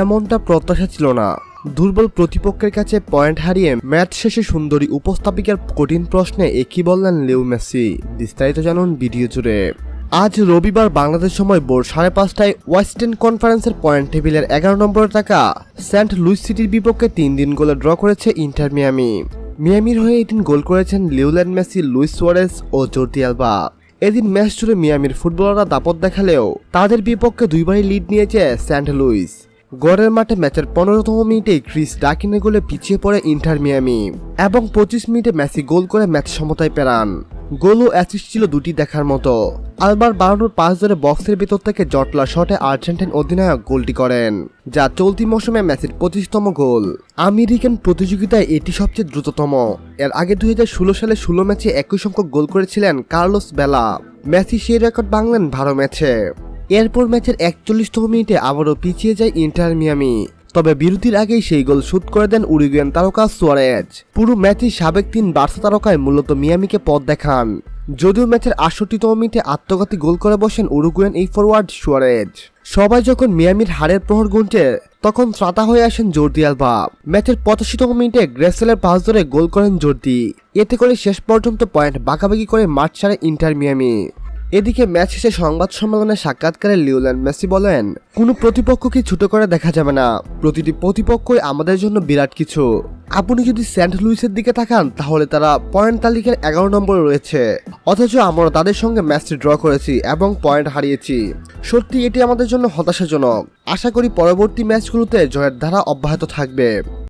এমনটা প্রত্যাশা ছিল না। দুর্বল প্রতিপক্ষের কাছে পয়েন্ট হারিয়ে ম্যাচ শেষে সুন্দরী উপস্থাপিকার কঠিন প্রশ্নে একই বললেন লিউ মেসি? বিস্তারিত জানুন ভিডিও জুড়ে। আজ রবিবার বাংলাদেশ সময় ভোর সাড়ে পাঁচটায় ওয়েস্টার্ন কনফারেন্সের পয়েন্ট টেবিলের এগারো নম্বরে থাকা সেন্ট লুইস সিটির বিপক্ষে তিন দিন গোলে ড্র করেছে ইন্টার মিয়ামি। মিয়ামির হয়ে এদিন গোল করেছেন লিওল্যান্ড মেসি, লুইস সোয়ারেস ও জর্দি আলবা। এদিন ম্যাচ জুড়ে মিয়ামির ফুটবলাররা দাপট দেখালেও তাদের বিপক্ষে দুইবারই লিড নিয়েছে সেন্ট লুইস। গড়ের মাঠে ম্যাচের পনেরোতম মিনিটে ক্রিস ডাকিনের গোলে পিছিয়ে পড়ে ইন্টার মিয়ামি এবং পঁচিশ মিনিটে মেসি গোল করে ম্যাচ সমতায় পেরান। গোল ও অ্যাসিস্ট ছিল দুটি দেখার মতো। আলবার বারানোর পাঁচ ধরে বক্সের ভিতর থেকে জটলা শটে আর্জেন্টাইন অধিনায়ক গোলটি করেন, যা চলতি মৌসুমে ম্যাচের পঁচিশতম গোল। আমেরিকান প্রতিযোগিতায় এটি সবচেয়ে দ্রুততম। এর আগে দুই হাজার ষোলো সালে ষোলো ম্যাচে একই সংখ্যক গোল করেছিলেন কার্লোস বেলা। মেসি সেই রেকর্ড ভাঙলেন বারো ম্যাচে। এরপর ম্যাচের একচল্লিশতম মিনিটে আবারও পিছিয়ে যায় ইন্টার মিয়ামি। তবে বিরতির আগেই সেই গোল শুট করে দেন উরুগুয়ান তারকা সুয়ারেজ। পুরো ম্যাচে সাবেক তিন বার্সা তারকায় মূলত মিয়ামিকে পথ দেখান। যদিও ম্যাচের আটষট্টিতম মিনিটে আত্মঘাতী গোল করে বসেন উরুগুয়ান এই ফরওয়ার্ড সুয়ারেজ। সবাই যখন মিয়ামির হারের প্রহর গুনছে, তখন শ্রাতা হয়ে আসেন জর্দি আলবা ম্যাচের পঁচাশিতম মিনিটে গ্রেসেলের পাস ধরে গোল করেন জর্দি। এতে করে শেষ পর্যন্ত পয়েন্ট বাঁকাবাকি করে মাঠ ছাড়ে ইন্টার মিয়ামি। এদিকে ম্যাচ শেষে সংবাদ সম্মেলনে সাক্ষাৎকারে লিওল্যান্ড মেসি বলেন, কোনো প্রতিপক্ষকে ছোট করে দেখা যাবে না। প্রতিটি প্রতিপক্ষই আমাদের জন্য বিরাট কিছু। আপনি যদি সেন্ট লুইসের দিকে তাকান, তাহলে তারা পয়েন্ট তালিকার এগারো নম্বরে রয়েছে। অথচ আমরা তাদের সঙ্গে ম্যাচটি ড্র করেছি এবং পয়েন্ট হারিয়েছি। সত্যি, এটি আমাদের জন্য হতাশাজনক। আশা করি পরবর্তী ম্যাচগুলোতে জয়ের ধারা অব্যাহত থাকবে।